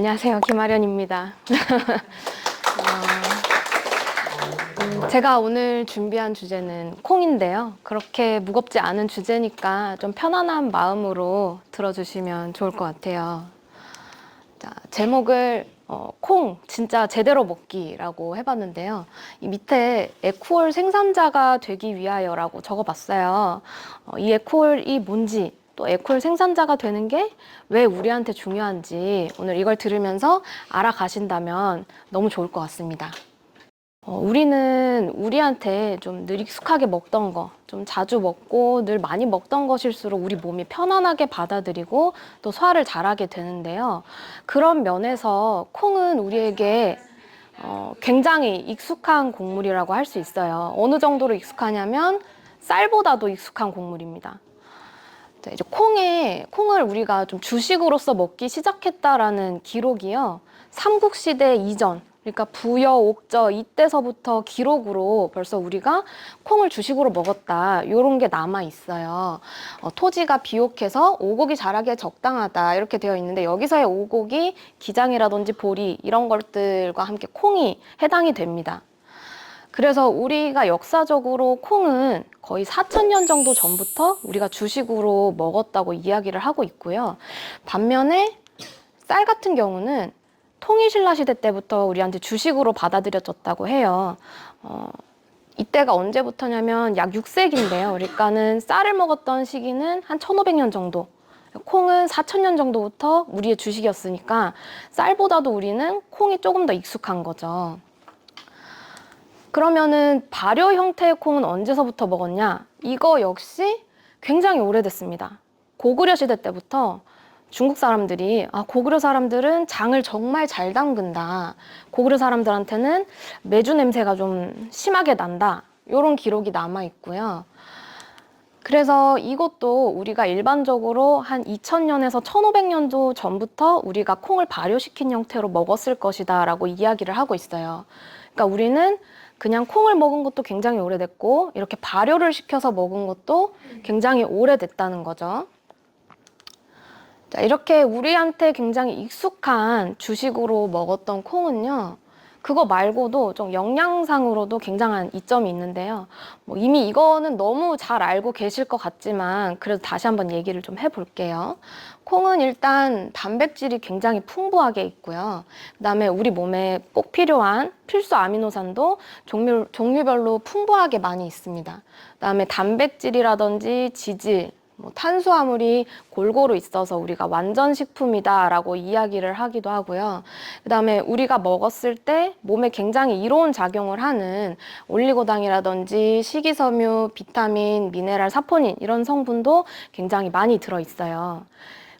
안녕하세요. 김아련입니다. 어, 음, 제가 오늘 준비한 주제는 콩인데요. 그렇게 무겁지 않은 주제니까 좀 편안한 마음으로 들어주시면 좋을 것 같아요. 자, 제목을 어, 콩 진짜 제대로 먹기라고 해봤는데요. 이 밑에 에코올 생산자가 되기 위하여라고 적어봤어요. 어, 이 에코올이 뭔지 또 에코올 생산자가 되는 게 왜 우리한테 중요한지 오늘 이걸 들으면서 알아가신다면 너무 좋을 것 같습니다. 어, 우리는 우리한테 좀 늘 익숙하게 먹던 거, 좀 자주 먹고 늘 많이 먹던 것일수록 우리 몸이 편안하게 받아들이고 또 소화를 잘하게 되는데요. 그런 면에서 콩은 우리에게 어, 굉장히 익숙한 곡물이라고 할 수 있어요. 어느 정도로 익숙하냐면 쌀보다도 익숙한 곡물입니다. 자, 이제 콩에 콩을 우리가 좀 주식으로서 먹기 시작했다라는 기록이요. 삼국 시대 이전, 그러니까 부여, 옥저 이때서부터 기록으로 벌써 우리가 콩을 주식으로 먹었다. 이런 게 남아 있어요. 어, 토지가 비옥해서 오곡이 자라기에 적당하다 이렇게 되어 있는데 여기서의 오곡이 기장이라든지 보리 이런 것들과 함께 콩이 해당이 됩니다. 그래서 우리가 역사적으로 콩은 거의 4천년 정도 전부터 우리가 주식으로 먹었다고 이야기를 하고 있고요. 반면에 쌀 같은 경우는 통일신라 시대 때부터 우리한테 주식으로 받아들여졌다고 해요. 어, 이때가 언제부터냐면 약 6세기인데요. 그러니까는 쌀을 먹었던 시기는 한 1500년 정도. 콩은 4000년 정도부터 우리의 주식이었으니까 쌀보다도 우리는 콩이 조금 더 익숙한 거죠. 그러면은 발효 형태의 콩은 언제서부터 먹었냐? 이거 역시 굉장히 오래됐습니다. 고구려 시대 때부터 중국 사람들이 아 고구려 사람들은 장을 정말 잘 담근다. 고구려 사람들한테는 메주 냄새가 좀 심하게 난다. 이런 기록이 남아 있고요. 그래서 이것도 우리가 일반적으로 한 2000년에서 1500년도 전부터 우리가 콩을 발효시킨 형태로 먹었을 것이다라고 이야기를 하고 있어요. 그러니까 우리는 그냥 콩을 먹은 것도 굉장히 오래됐고 이렇게 발효를 시켜서 먹은 것도 굉장히 오래됐다는 거죠. 자, 이렇게 우리한테 굉장히 익숙한 주식으로 먹었던 콩은요. 그거 말고도 좀 영양상으로도 굉장한 이점이 있는데요. 뭐 이미 이거는 너무 잘 알고 계실 것 같지만 그래도 다시 한번 얘기를 좀 해볼게요. 콩은 일단 단백질이 굉장히 풍부하게 있고요. 그다음에 우리 몸에 꼭 필요한 필수 아미노산도 종류, 종류별로 풍부하게 많이 있습니다. 그다음에 단백질이라든지 지질, 뭐 탄수화물이 골고루 있어서 우리가 완전 식품이다라고 이야기를 하기도 하고요. 그다음에 우리가 먹었을 때 몸에 굉장히 이로운 작용을 하는 올리고당이라든지 식이섬유, 비타민, 미네랄, 사포닌 이런 성분도 굉장히 많이 들어 있어요.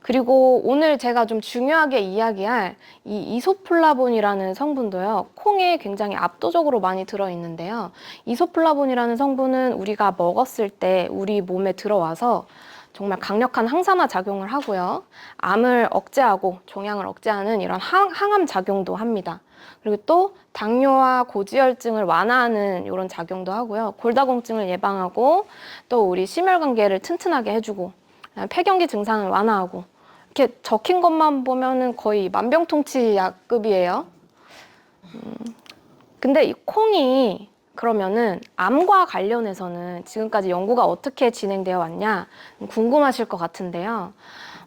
그리고 오늘 제가 좀 중요하게 이야기할 이 이소플라본이라는 성분도요, 콩에 굉장히 압도적으로 많이 들어있는데요. 이소플라본이라는 성분은 우리가 먹었을 때 우리 몸에 들어와서 정말 강력한 항산화 작용을 하고요. 암을 억제하고 종양을 억제하는 이런 항, 항암 작용도 합니다. 그리고 또 당뇨와 고지혈증을 완화하는 이런 작용도 하고요. 골다공증을 예방하고 또 우리 심혈관계를 튼튼하게 해주고 폐경기 증상을 완화하고 이렇게 적힌 것만 보면은 거의 만병통치 약급이에요. 음, 근데 이 콩이 그러면은 암과 관련해서는 지금까지 연구가 어떻게 진행되어 왔냐 궁금하실 것 같은데요.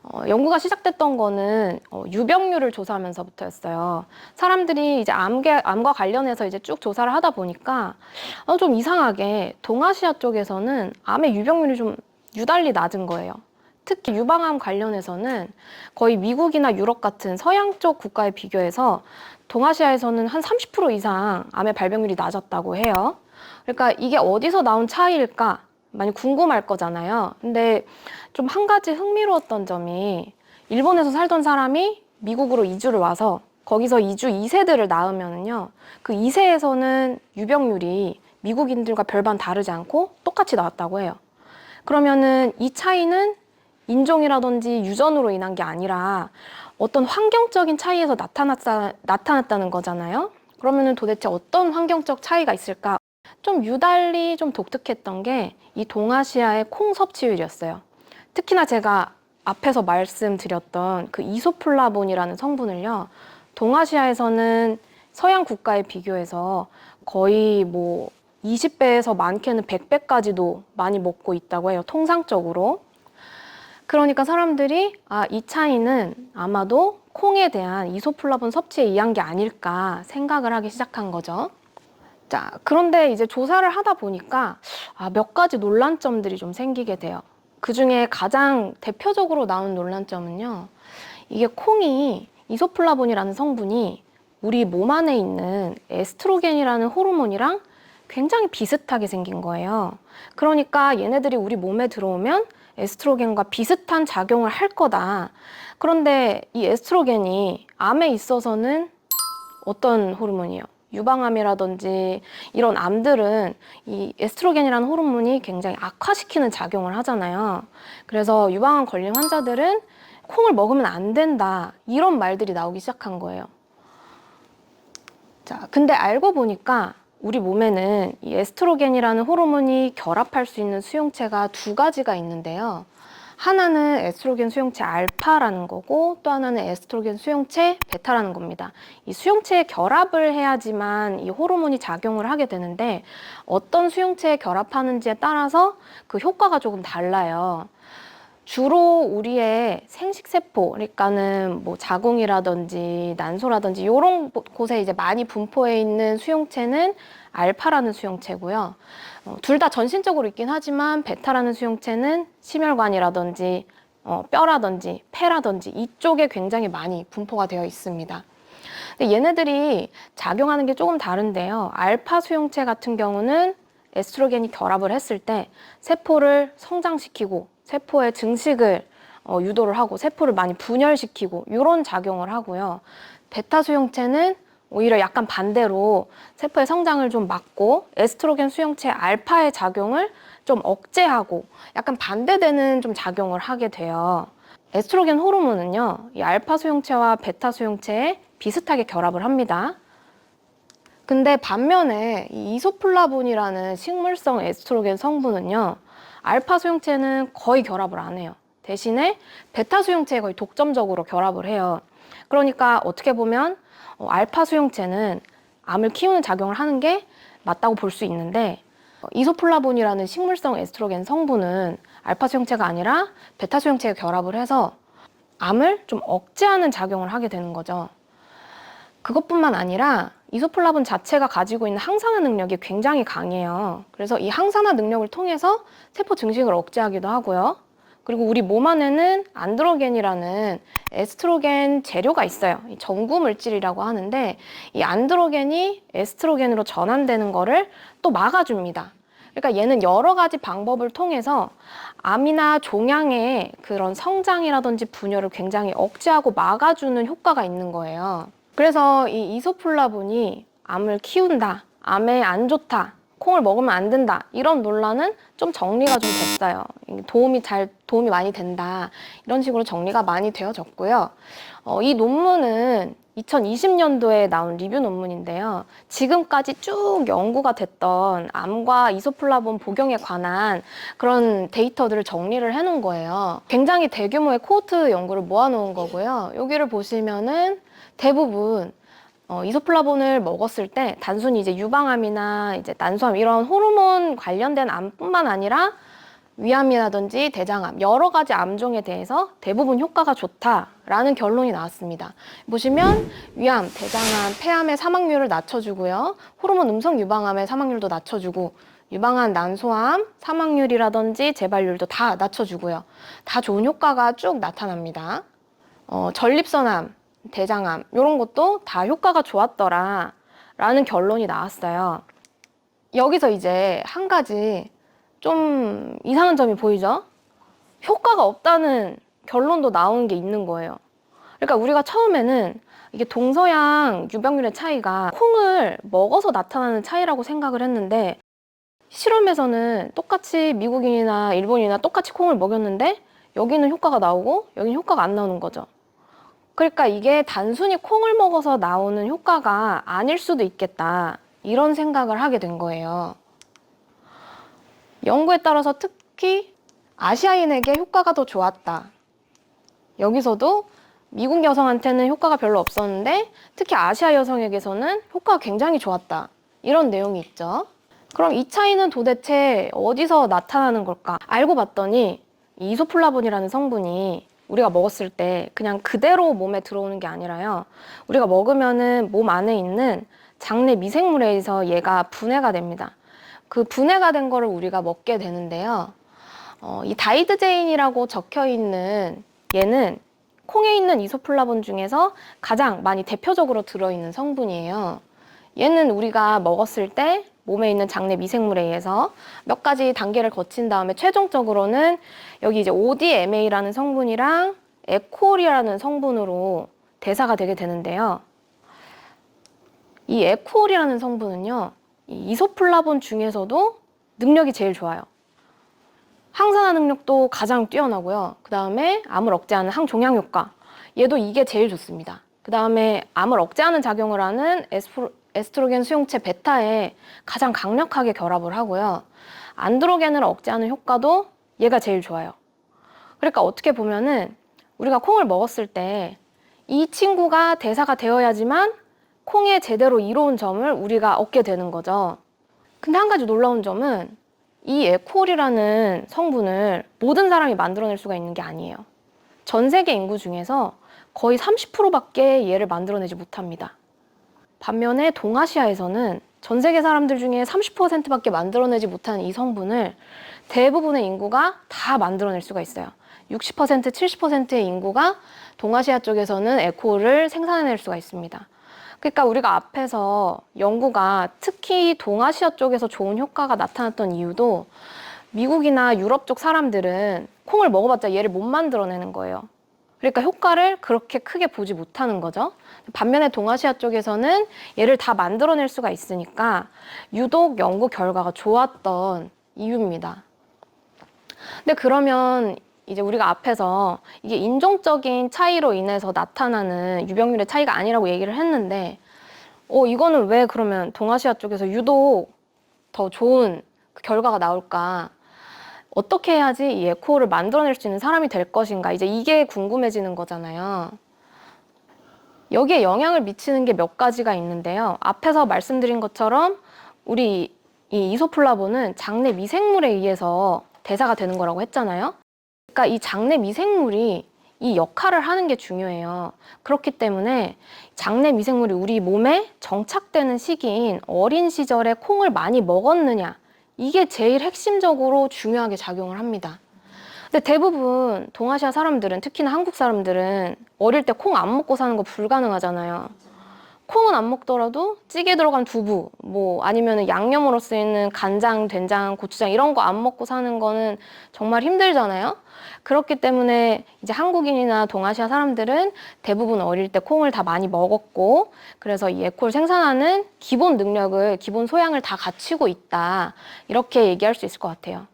어, 연구가 시작됐던 거는 어, 유병률을 조사하면서부터였어요. 사람들이 이제 암계, 암과 관련해서 이제 쭉 조사를 하다 보니까 어, 좀 이상하게 동아시아 쪽에서는 암의 유병률이 좀 유달리 낮은 거예요. 특히 유방암 관련해서는 거의 미국이나 유럽 같은 서양 쪽 국가에 비교해서 동아시아에서는 한 30% 이상 암의 발병률이 낮았다고 해요. 그러니까 이게 어디서 나온 차이일까? 많이 궁금할 거잖아요. 근데 좀 한 가지 흥미로웠던 점이 일본에서 살던 사람이 미국으로 이주를 와서 거기서 이주 2세들을 낳으면요. 그 2세에서는 유병률이 미국인들과 별반 다르지 않고 똑같이 나왔다고 해요. 그러면은 이 차이는 인종이라든지 유전으로 인한 게 아니라 어떤 환경적인 차이에서 나타났다, 나타났다는 거잖아요. 그러면은 도대체 어떤 환경적 차이가 있을까? 좀 유달리 좀 독특했던 게 이 동아시아의 콩 섭취율이었어요. 특히나 제가 앞에서 말씀드렸던 그 이소플라본이라는 성분을요. 동아시아에서는 서양 국가에 비교해서 거의 뭐 20배에서 많게는 100배까지도 많이 먹고 있다고 해요. 통상적으로. 그러니까 사람들이 아, 이 차이는 아마도 콩에 대한 이소플라본 섭취에 의한 게 아닐까 생각을 하기 시작한 거죠. 자, 그런데 이제 조사를 하다 보니까 아, 몇 가지 논란점들이 좀 생기게 돼요. 그 중에 가장 대표적으로 나온 논란점은요. 이게 콩이 이소플라본이라는 성분이 우리 몸 안에 있는 에스트로겐이라는 호르몬이랑 굉장히 비슷하게 생긴 거예요. 그러니까 얘네들이 우리 몸에 들어오면 에스트로겐과 비슷한 작용을 할 거다. 그런데 이 에스트로겐이 암에 있어서는 어떤 호르몬이에요? 유방암이라든지 이런 암들은 이 에스트로겐이라는 호르몬이 굉장히 악화시키는 작용을 하잖아요. 그래서 유방암 걸린 환자들은 콩을 먹으면 안 된다. 이런 말들이 나오기 시작한 거예요. 자, 근데 알고 보니까 우리 몸에는 이 에스트로겐이라는 호르몬이 결합할 수 있는 수용체가 두 가지가 있는데요. 하나는 에스트로겐 수용체 알파라는 거고 또 하나는 에스트로겐 수용체 베타라는 겁니다. 이 수용체의 결합을 해야지만 이 호르몬이 작용을 하게 되는데 어떤 수용체에 결합하는지에 따라서 그 효과가 조금 달라요. 주로 우리의 생식세포, 그러니까는 뭐 자궁이라든지 난소라든지 이런 곳에 이제 많이 분포해 있는 수용체는 알파라는 수용체고요. 어, 둘다 전신적으로 있긴 하지만 베타라는 수용체는 심혈관이라든지 어, 뼈라든지 폐라든지 이쪽에 굉장히 많이 분포가 되어 있습니다. 근데 얘네들이 작용하는 게 조금 다른데요. 알파 수용체 같은 경우는 에스트로겐이 결합을 했을 때 세포를 성장시키고 세포의 증식을 어, 유도를 하고 세포를 많이 분열시키고 이런 작용을 하고요. 베타 수용체는 오히려 약간 반대로 세포의 성장을 좀 막고 에스트로겐 수용체 알파의 작용을 좀 억제하고 약간 반대되는 좀 작용을 하게 돼요. 에스트로겐 호르몬은요, 이 알파 수용체와 베타 수용체에 비슷하게 결합을 합니다. 근데 반면에 이 이소플라본이라는 식물성 에스트로겐 성분은요, 알파 수용체는 거의 결합을 안 해요. 대신에 베타 수용체에 거의 독점적으로 결합을 해요. 그러니까 어떻게 보면 어, 알파 수용체는 암을 키우는 작용을 하는 게 맞다고 볼 수 있는데 어, 이소플라본이라는 식물성 에스트로겐 성분은 알파 수용체가 아니라 베타 수용체에 결합을 해서 암을 좀 억제하는 작용을 하게 되는 거죠. 그것뿐만 아니라 이소플라본 자체가 가지고 있는 항산화 능력이 굉장히 강해요. 그래서 이 항산화 능력을 통해서 세포 증식을 억제하기도 하고요. 그리고 우리 몸 안에는 안드로겐이라는 에스트로겐 재료가 있어요. 이 전구 물질이라고 하는데 이 안드로겐이 에스트로겐으로 전환되는 거를 또 막아줍니다. 그러니까 얘는 여러 가지 방법을 통해서 암이나 종양의 그런 성장이라든지 분열을 굉장히 억제하고 막아주는 효과가 있는 거예요. 그래서 이 이소플라본이 암을 키운다, 암에 안 좋다, 콩을 먹으면 안 된다 이런 논란은 좀 정리가 좀 됐어요. 도움이 잘 도움이 많이 된다 이런 식으로 정리가 많이 되어졌고요. 어, 이 논문은 2020년도에 나온 리뷰 논문인데요. 지금까지 쭉 연구가 됐던 암과 이소플라본 복용에 관한 그런 데이터들을 정리를 해놓은 거예요. 굉장히 대규모의 코호트 연구를 모아놓은 거고요. 여기를 보시면은 대부분 어, 이소플라본을 먹었을 때 단순히 이제 유방암이나 이제 난소암 이런 호르몬 관련된 암뿐만 아니라 위암이라든지 대장암 여러 가지 암종에 대해서 대부분 효과가 좋다라는 결론이 나왔습니다. 보시면 위암, 대장암, 폐암의 사망률을 낮춰주고요. 호르몬 음성 유방암의 사망률도 낮춰주고 유방암, 난소암, 사망률이라든지 재발률도 다 낮춰주고요. 다 좋은 효과가 쭉 나타납니다. 어, 전립선암, 대장암 이런 것도 다 효과가 좋았더라 라는 결론이 나왔어요. 여기서 이제 한 가지 좀 이상한 점이 보이죠? 효과가 없다는 결론도 나오는 게 있는 거예요. 그러니까 우리가 처음에는 이게 동서양 유병률의 차이가 콩을 먹어서 나타나는 차이라고 생각을 했는데 실험에서는 똑같이 미국인이나 일본이나 똑같이 콩을 먹였는데 여기는 효과가 나오고 여기는 효과가 안 나오는 거죠. 그러니까 이게 단순히 콩을 먹어서 나오는 효과가 아닐 수도 있겠다. 이런 생각을 하게 된 거예요. 연구에 따라서 특히 아시아인에게 효과가 더 좋았다. 여기서도 미국 여성한테는 효과가 별로 없었는데 특히 아시아 여성에게서는 효과가 굉장히 좋았다. 이런 내용이 있죠. 그럼 이 차이는 도대체 어디서 나타나는 걸까? 알고 봤더니 이 이소플라본이라는 성분이 우리가 먹었을 때 그냥 그대로 몸에 들어오는 게 아니라요. 우리가 먹으면은 몸 안에 있는 장내 미생물에 의해서 얘가 분해가 됩니다. 그 분해가 된 거를 우리가 먹게 되는데요. 어, 이 다이드제인이라고 적혀 있는 얘는 콩에 있는 이소플라본 중에서 가장 많이 대표적으로 들어있는 성분이에요. 얘는 우리가 먹었을 때 몸에 있는 장내 미생물에 의해서 몇 가지 단계를 거친 다음에 최종적으로는 여기 이제 ODMA라는 성분이랑 에코올이라는 성분으로 대사가 되게 되는데요. 이 에코올이라는 성분은요, 이 이소플라본 중에서도 능력이 제일 좋아요. 항산화 능력도 가장 뛰어나고요. 그 다음에 암을 억제하는 항종양 효과. 얘도 이게 제일 좋습니다. 그 다음에 암을 억제하는 작용을 하는 에스프로, 에스트로겐 수용체 베타에 가장 강력하게 결합을 하고요. 안드로겐을 억제하는 효과도 얘가 제일 좋아요. 그러니까 어떻게 보면은 우리가 콩을 먹었을 때 이 친구가 대사가 되어야지만 콩에 제대로 이로운 점을 우리가 얻게 되는 거죠. 근데 한 가지 놀라운 점은 이 에코올이라는 성분을 모든 사람이 만들어낼 수가 있는 게 아니에요. 전 세계 인구 중에서 거의 30%밖에 얘를 만들어내지 못합니다. 반면에 동아시아에서는 전 세계 사람들 중에 30%밖에 만들어내지 못하는 이 성분을 대부분의 인구가 다 만들어낼 수가 있어요. 60% 70%의 인구가 동아시아 쪽에서는 에코를 생산해낼 수가 있습니다. 그러니까 우리가 앞에서 연구가 특히 동아시아 쪽에서 좋은 효과가 나타났던 이유도 미국이나 유럽 쪽 사람들은 콩을 먹어봤자 얘를 못 만들어내는 거예요. 그러니까 효과를 그렇게 크게 보지 못하는 거죠. 반면에 동아시아 쪽에서는 얘를 다 만들어낼 수가 있으니까 유독 연구 결과가 좋았던 이유입니다. 근데 그러면 이제 우리가 앞에서 이게 인종적인 차이로 인해서 나타나는 유병률의 차이가 아니라고 얘기를 했는데, 어, 이거는 왜 그러면 동아시아 쪽에서 유독 더 좋은 그 결과가 나올까? 어떻게 해야지 이 에코를 만들어낼 수 있는 사람이 될 것인가? 이제 이게 궁금해지는 거잖아요. 여기에 영향을 미치는 게 몇 가지가 있는데요. 앞에서 말씀드린 것처럼 우리 이 이소플라본은 장내 미생물에 의해서 대사가 되는 거라고 했잖아요. 그러니까 이 장내 미생물이 이 역할을 하는 게 중요해요. 그렇기 때문에 장내 미생물이 우리 몸에 정착되는 시기인 어린 시절에 콩을 많이 먹었느냐 이게 제일 핵심적으로 중요하게 작용을 합니다. 근데 대부분 동아시아 사람들은 특히나 한국 사람들은 어릴 때 콩 안 먹고 사는 거 불가능하잖아요. 콩은 안 먹더라도 찌개 들어간 두부, 뭐 아니면 양념으로 쓰이는 간장, 된장, 고추장 이런 거 안 먹고 사는 거는 정말 힘들잖아요. 그렇기 때문에 이제 한국인이나 동아시아 사람들은 대부분 어릴 때 콩을 다 많이 먹었고 그래서 이 에코를 생산하는 기본 능력을 기본 소양을 다 갖추고 있다 이렇게 얘기할 수 있을 것 같아요.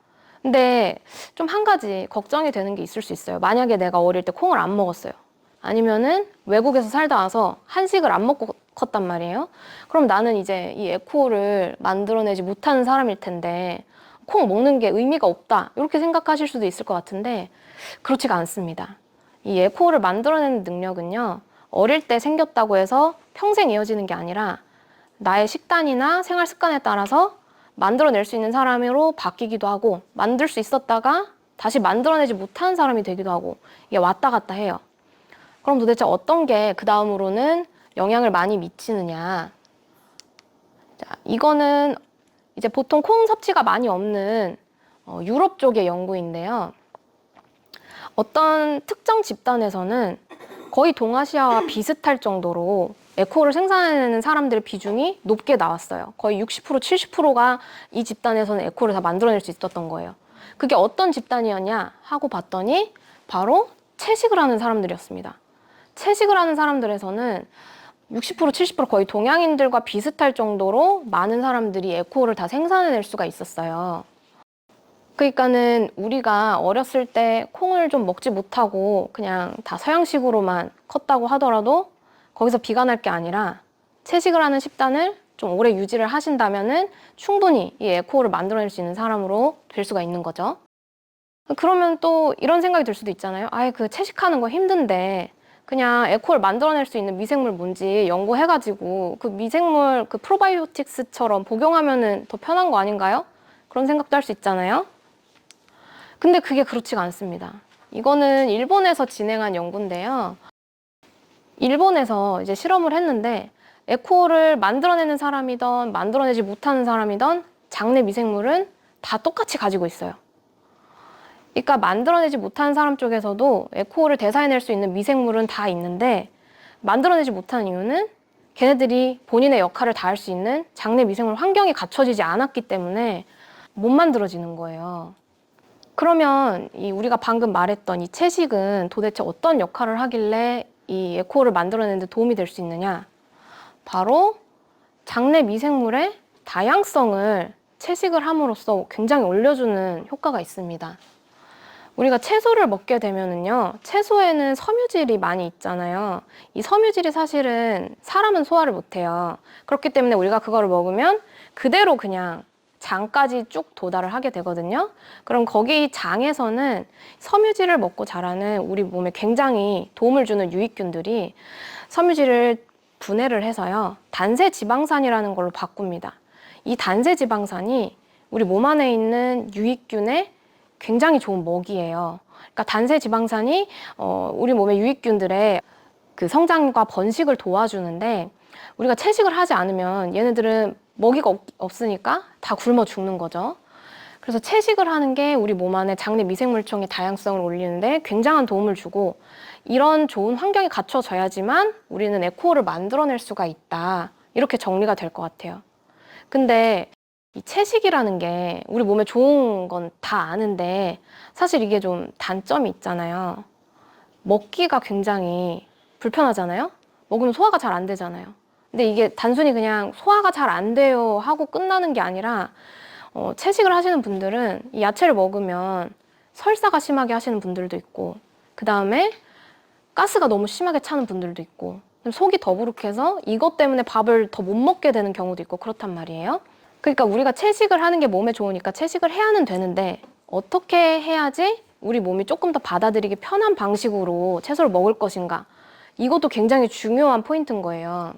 근데 좀 한 가지 걱정이 되는 게 있을 수 있어요. 만약에 내가 어릴 때 콩을 안 먹었어요. 아니면은 외국에서 살다 와서 한식을 안 먹고 컸단 말이에요. 그럼 나는 이제 이 에코를 만들어내지 못하는 사람일 텐데 콩 먹는 게 의미가 없다. 이렇게 생각하실 수도 있을 것 같은데 그렇지가 않습니다. 이 에코를 만들어내는 능력은요. 어릴 때 생겼다고 해서 평생 이어지는 게 아니라 나의 식단이나 생활 습관에 따라서 만들어낼 수 있는 사람으로 바뀌기도 하고 만들 수 있었다가 다시 만들어내지 못하는 사람이 되기도 하고 이게 왔다 갔다 해요. 그럼 도대체 어떤 게 그 다음으로는 영향을 많이 미치느냐? 자, 이거는 이제 보통 콩 섭취가 많이 없는 어, 유럽 쪽의 연구인데요. 어떤 특정 집단에서는 거의 동아시아와 비슷할 정도로 에코를 생산해내는 사람들의 비중이 높게 나왔어요. 거의 60% 70%가 이 집단에서는 에코를 다 만들어낼 수 있었던 거예요. 그게 어떤 집단이었냐 하고 봤더니 바로 채식을 하는 사람들이었습니다. 채식을 하는 사람들에서는 60% 70% 거의 동양인들과 비슷할 정도로 많은 사람들이 에코를 다 생산해낼 수가 있었어요. 그러니까는 우리가 어렸을 때 콩을 좀 먹지 못하고 그냥 다 서양식으로만 컸다고 하더라도 거기서 비관할 게 아니라 채식을 하는 식단을 좀 오래 유지를 하신다면은 충분히 이 에코를 만들어낼 수 있는 사람으로 될 수가 있는 거죠. 그러면 또 이런 생각이 들 수도 있잖아요. 아예 그 채식하는 거 힘든데 그냥 에코를 만들어낼 수 있는 미생물 뭔지 연구해가지고 그 미생물 그 프로바이오틱스처럼 복용하면은 더 편한 거 아닌가요? 그런 생각도 할 수 있잖아요. 근데 그게 그렇지가 않습니다. 이거는 일본에서 진행한 연구인데요. 일본에서 이제 실험을 했는데 에코를 만들어내는 사람이던 만들어내지 못하는 사람이던 장내 미생물은 다 똑같이 가지고 있어요. 그러니까 만들어내지 못하는 사람 쪽에서도 에코를 대사해낼 수 있는 미생물은 다 있는데 만들어내지 못하는 이유는 걔네들이 본인의 역할을 다할 수 있는 장내 미생물 환경이 갖춰지지 않았기 때문에 못 만들어지는 거예요. 그러면 이 우리가 방금 말했던 이 채식은 도대체 어떤 역할을 하길래 이 에코를 만들어내는 데 도움이 될 수 있느냐? 바로 장내 미생물의 다양성을 채식을 함으로써 굉장히 올려주는 효과가 있습니다. 우리가 채소를 먹게 되면은요, 채소에는 섬유질이 많이 있잖아요. 이 섬유질이 사실은 사람은 소화를 못해요. 그렇기 때문에 우리가 그거를 먹으면 그대로 그냥 장까지 쭉 도달을 하게 되거든요. 그럼 거기 장에서는 섬유질을 먹고 자라는 우리 몸에 굉장히 도움을 주는 유익균들이 섬유질을 분해를 해서요, 단세 지방산이라는 걸로 바꿉니다. 이 단세 지방산이 우리 몸 안에 있는 유익균의 굉장히 좋은 먹이예요. 그러니까 단세 지방산이 어, 우리 몸의 유익균들의 그 성장과 번식을 도와주는데 우리가 채식을 하지 않으면 얘네들은 먹이가 없, 없으니까 다 굶어 죽는 거죠. 그래서 채식을 하는 게 우리 몸 안에 장내 미생물청의 다양성을 올리는데 굉장한 도움을 주고 이런 좋은 환경이 갖춰져야지만 우리는 에코를 만들어낼 수가 있다. 이렇게 정리가 될 것 같아요. 근데 이 채식이라는 게 우리 몸에 좋은 건 다 아는데 사실 이게 좀 단점이 있잖아요. 먹기가 굉장히 불편하잖아요. 먹으면 소화가 잘 안 되잖아요. 근데 이게 단순히 그냥 소화가 잘 안 돼요 하고 끝나는 게 아니라 어, 채식을 하시는 분들은 이 야채를 먹으면 설사가 심하게 하시는 분들도 있고 그 다음에 가스가 너무 심하게 차는 분들도 있고 속이 더부룩해서 이것 때문에 밥을 더 못 먹게 되는 경우도 있고 그렇단 말이에요. 그러니까 우리가 채식을 하는 게 몸에 좋으니까 채식을 해야는 되는데 어떻게 해야지 우리 몸이 조금 더 받아들이기 편한 방식으로 채소를 먹을 것인가 이것도 굉장히 중요한 포인트인 거예요.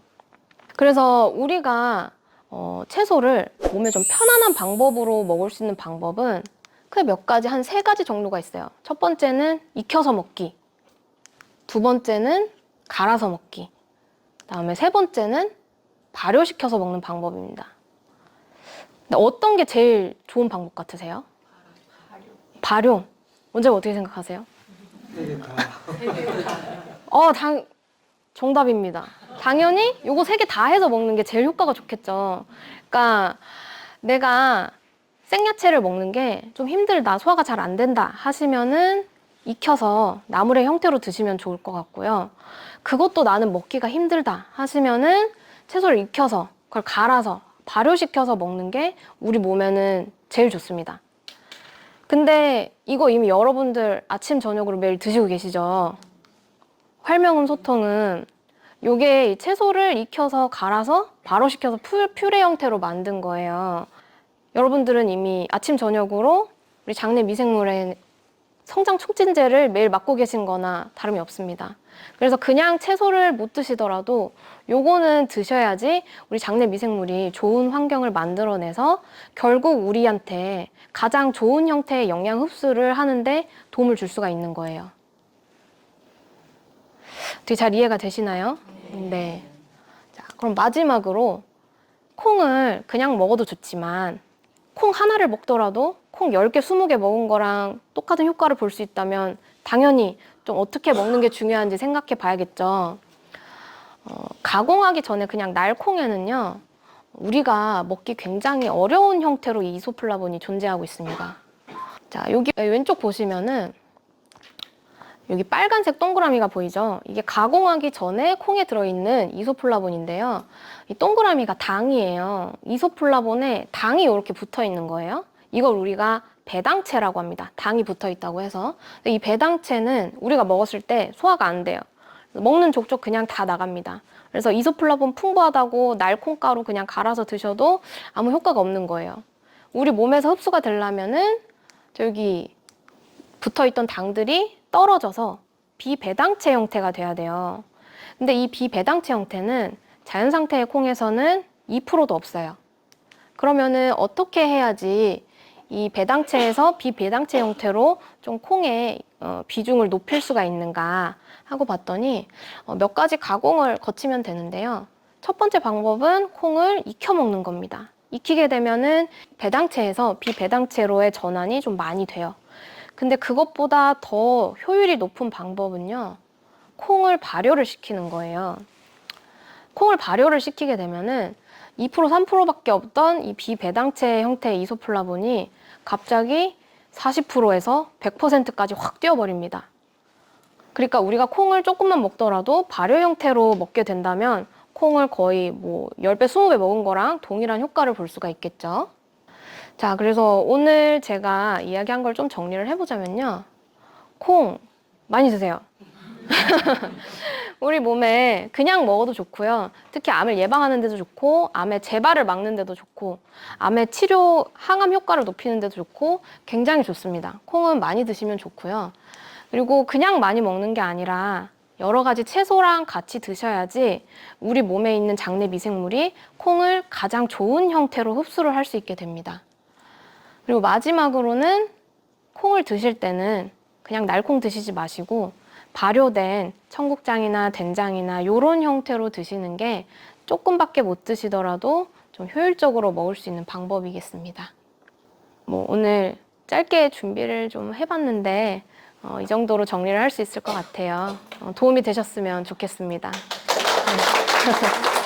그래서 우리가 어, 채소를 몸에 좀 편안한 방법으로 먹을 수 있는 방법은 크게 몇 가지 한 세 가지 정도가 있어요. 첫 번째는 익혀서 먹기, 두 번째는 갈아서 먹기, 그다음에 세 번째는 발효시켜서 먹는 방법입니다. 근데 어떤 게 제일 좋은 방법 같으세요? 발효. 원장님 어떻게 생각하세요? 어, 당, 정답입니다. 당연히 요거 세 개 다 해서 먹는 게 제일 효과가 좋겠죠. 그러니까 내가 생야채를 먹는 게 좀 힘들다, 소화가 잘 안 된다 하시면은 익혀서 나물의 형태로 드시면 좋을 것 같고요. 그것도 나는 먹기가 힘들다 하시면은 채소를 익혀서 그걸 갈아서 발효시켜서 먹는 게 우리 몸에는 제일 좋습니다. 근데 이거 이미 여러분들 아침 저녁으로 매일 드시고 계시죠? 활명음 소통은 요게 이 채소를 익혀서 갈아서 발효시켜서 퓨, 퓨레 형태로 만든 거예요. 여러분들은 이미 아침 저녁으로 우리 장내 미생물의 성장 촉진제를 매일 맞고 계신 거나 다름이 없습니다. 그래서 그냥 채소를 못 드시더라도 요거는 드셔야지 우리 장내 미생물이 좋은 환경을 만들어내서 결국 우리한테 가장 좋은 형태의 영양 흡수를 하는데 도움을 줄 수가 있는 거예요. 되게 잘 이해가 되시나요? 네. 자, 그럼 마지막으로 콩을 그냥 먹어도 좋지만 콩 하나를 먹더라도 콩 10개, 20개 먹은 거랑 똑같은 효과를 볼 수 있다면 당연히 좀 어떻게 먹는 게 중요한지 생각해 봐야겠죠. 어, 가공하기 전에 그냥 날 콩에는요, 우리가 먹기 굉장히 어려운 형태로 이 이소플라본이 존재하고 있습니다. 자, 여기 왼쪽 보시면은 여기 빨간색 동그라미가 보이죠? 이게 가공하기 전에 콩에 들어있는 이소플라본인데요. 이 동그라미가 당이에요. 이소플라본에 당이 이렇게 붙어 있는 거예요. 이걸 우리가 배당체라고 합니다. 당이 붙어 있다고 해서. 이 배당체는 우리가 먹었을 때 소화가 안 돼요. 먹는 족족 그냥 다 나갑니다. 그래서 이소플라본 풍부하다고 날콩가루 그냥 갈아서 드셔도 아무 효과가 없는 거예요. 우리 몸에서 흡수가 되려면은 저기 붙어 있던 당들이 떨어져서 비배당체 형태가 돼야 돼요. 근데 이 비배당체 형태는 자연 상태의 콩에서는 2%도 없어요. 그러면은 어떻게 해야지 이 배당체에서 비배당체 형태로 좀 콩의 어, 비중을 높일 수가 있는가 하고 봤더니 어, 몇 가지 가공을 거치면 되는데요. 첫 번째 방법은 콩을 익혀 먹는 겁니다. 익히게 되면은 배당체에서 비배당체로의 전환이 좀 많이 돼요. 근데 그것보다 더 효율이 높은 방법은요. 콩을 발효를 시키는 거예요. 콩을 발효를 시키게 되면은 2% 3%밖에 없던 이 비배당체 형태의 이소플라본이 갑자기 40%에서 100%까지 확 뛰어버립니다. 그러니까 우리가 콩을 조금만 먹더라도 발효 형태로 먹게 된다면 콩을 거의 뭐 10배, 20배 먹은 거랑 동일한 효과를 볼 수가 있겠죠. 자, 그래서 오늘 제가 이야기한 걸 좀 정리를 해보자면요. 콩 많이 드세요. 우리 몸에 그냥 먹어도 좋고요. 특히 암을 예방하는 데도 좋고, 암의 재발을 막는 데도 좋고, 암의 치료 항암 효과를 높이는 데도 좋고, 굉장히 좋습니다. 콩은 많이 드시면 좋고요. 그리고 그냥 많이 먹는 게 아니라 여러 가지 채소랑 같이 드셔야지 우리 몸에 있는 장내 미생물이 콩을 가장 좋은 형태로 흡수를 할 수 있게 됩니다. 그리고 마지막으로는 콩을 드실 때는 그냥 날콩 드시지 마시고 발효된 청국장이나 된장이나 이런 형태로 드시는 게 조금밖에 못 드시더라도 좀 효율적으로 먹을 수 있는 방법이겠습니다. 뭐 오늘 짧게 준비를 좀 해봤는데 어, 이 정도로 정리를 할 수 있을 것 같아요. 어, 도움이 되셨으면 좋겠습니다. 네.